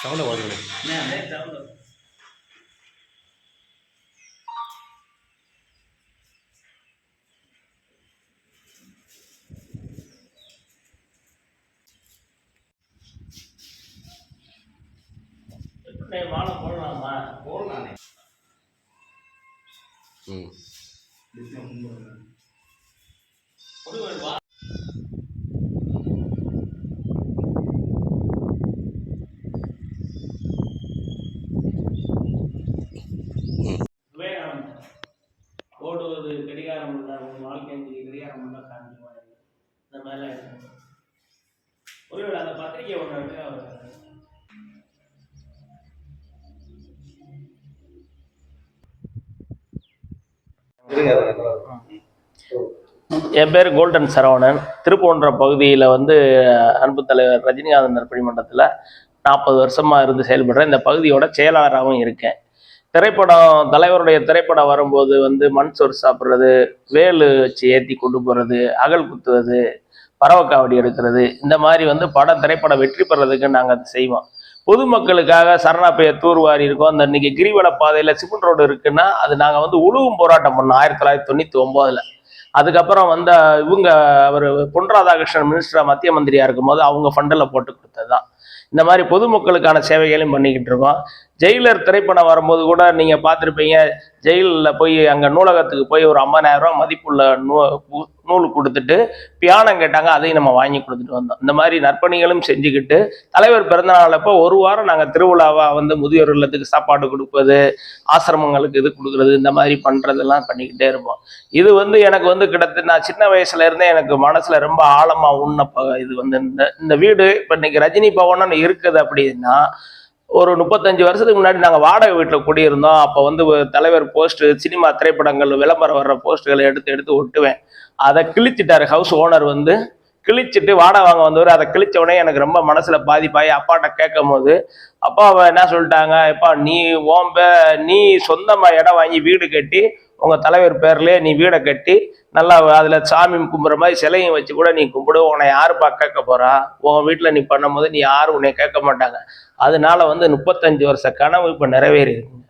சவுண்டை எப்படி மாலை போடலாமா? போடலானே ம். நேரம் கடிகாரம் இல்லை காமிக்குவாங்க இந்த மாதிரிலாம் இருக்கும். ஒருவேளை அந்த பத்திரிக்கை ஒன்று இருக்கு அவர் என் பேர் கோல்டன் சரவணன். திருப்போன்ற பகுதியில் வந்து அன்பு தலைவர் ரஜினிகாந்த் நற்பணி மன்றத்தில் நாற்பது வருஷமாக இருந்து செயல்படுறேன். இந்த பகுதியோட செயலாளராகவும் இருக்கேன். திரைப்படம் தலைவருடைய திரைப்படம் வரும்போது வந்து மண் சோறு சாப்பிட்றது வேலு வச்சு ஏற்றி கொண்டு போகிறது அகல் குத்துவது பறவைக்காவடி எடுக்கிறது இந்த மாதிரி வந்து படம் திரைப்படம் வெற்றி பெறதுக்கு நாங்கள் அதை செய்வோம். பொதுமக்களுக்காக சரணாப்பைய தூர்வாரி இருக்கோம். அந்த இன்னைக்கு கிரிவல பாதையில் சிமெண்ட் ரோடு இருக்குன்னா அது நாங்கள் வந்து உழுவும் போராட்டம் பண்ணோம் ஆயிரத்தி தொள்ளாயிரத்தி தொண்ணூற்றி ஒம்போதில் அதுக்கப்புறம் வந்த இவங்க அவர் பொன் ராதாகிருஷ்ணன் மினிஸ்டரா மத்திய மந்திரியாக இருக்கும்போது அவங்க ஃபண்டில் போட்டு கொடுத்தது தான் இந்த மாதிரி பொதுமக்களுக்கான சேவைகளையும் பண்ணிக்கிட்டு இருக்கோம். ஜெயிலர் திரைப்படம் வரும்போது கூட நீங்கள் பார்த்துருப்பீங்க ஜெயிலில் போய் அங்கே நூலகத்துக்கு போய் ஒரு ஐம்பதாயிரம் ரூபா மதிப்புள்ள நூ- நூல் கொடுத்துட்டு பியானம் கேட்டாங்க அதையும் நம்ம வாங்கி கொடுத்துட்டு வந்தோம். இந்த மாதிரி நற்பணிகளும் செஞ்சுக்கிட்டு தலைவர் பிறந்தநாளப்போ ஒரு வாரம் நாங்கள் திருவிழாவாக வந்து முதியோர் இல்லத்துக்கு சாப்பாடு கொடுப்பது ஆசிரமங்களுக்கு இது கொடுக்குறது இந்த மாதிரி பண்ணுறதெல்லாம் பண்ணிக்கிட்டே இருப்போம். இது வந்து எனக்கு வந்து கிட்டத்தட்ட நான் சின்ன வயசுல இருந்தே எனக்கு மனசுல ரொம்ப ஆழமாக உண்ணப்ப இது வந்து இந்த இந்த வீடு. இப்போ இன்னைக்கு ரஜினி பவன் இருக்குது அப்படின்னா ஒரு முப்பத்தஞ்சு வருஷத்துக்கு முன்னாடி நாங்கள் வாடகை வீட்டில் குடியிருந்தோம். அப்போ வந்து தலைவர் போஸ்ட்டு சினிமா திரைப்படங்கள் விளம்பரம் வர்ற போஸ்ட்டுகளை எடுத்து எடுத்து ஒட்டுவேன். அதை கிழிச்சிட்டாரு ஹவுஸ் ஓனர் வந்து. கிழிச்சிட்டு வாடகை வாங்க வந்தவர். அதை கிழிச்ச உடனே எனக்கு ரொம்ப மனசுல பாதிப்பாகி அப்பாட்ட கேட்கும் போது அப்பா அவ என்ன சொல்லிட்டாங்க? எப்பா நீ ஓம்ப நீ சொந்தமா இடம் வாங்கி வீடு கட்டி உங்க தலைவர் பேர்லயே நீ வீடை கட்டி நல்லா அதுல சாமி கும்பிட்ற மாதிரி சிலையும் வச்சு கூட நீ கும்பிடு. உன்னை யாருப்பா கேட்க போறா? உன் வீட்டுல நீ பண்ணும்போது நீ யாரும் உன்னை கேட்க மாட்டாங்க. அதனால வந்து முப்பத்தஞ்சு வருஷ கனவு இப்ப நிறைவேறி இருக்குங்க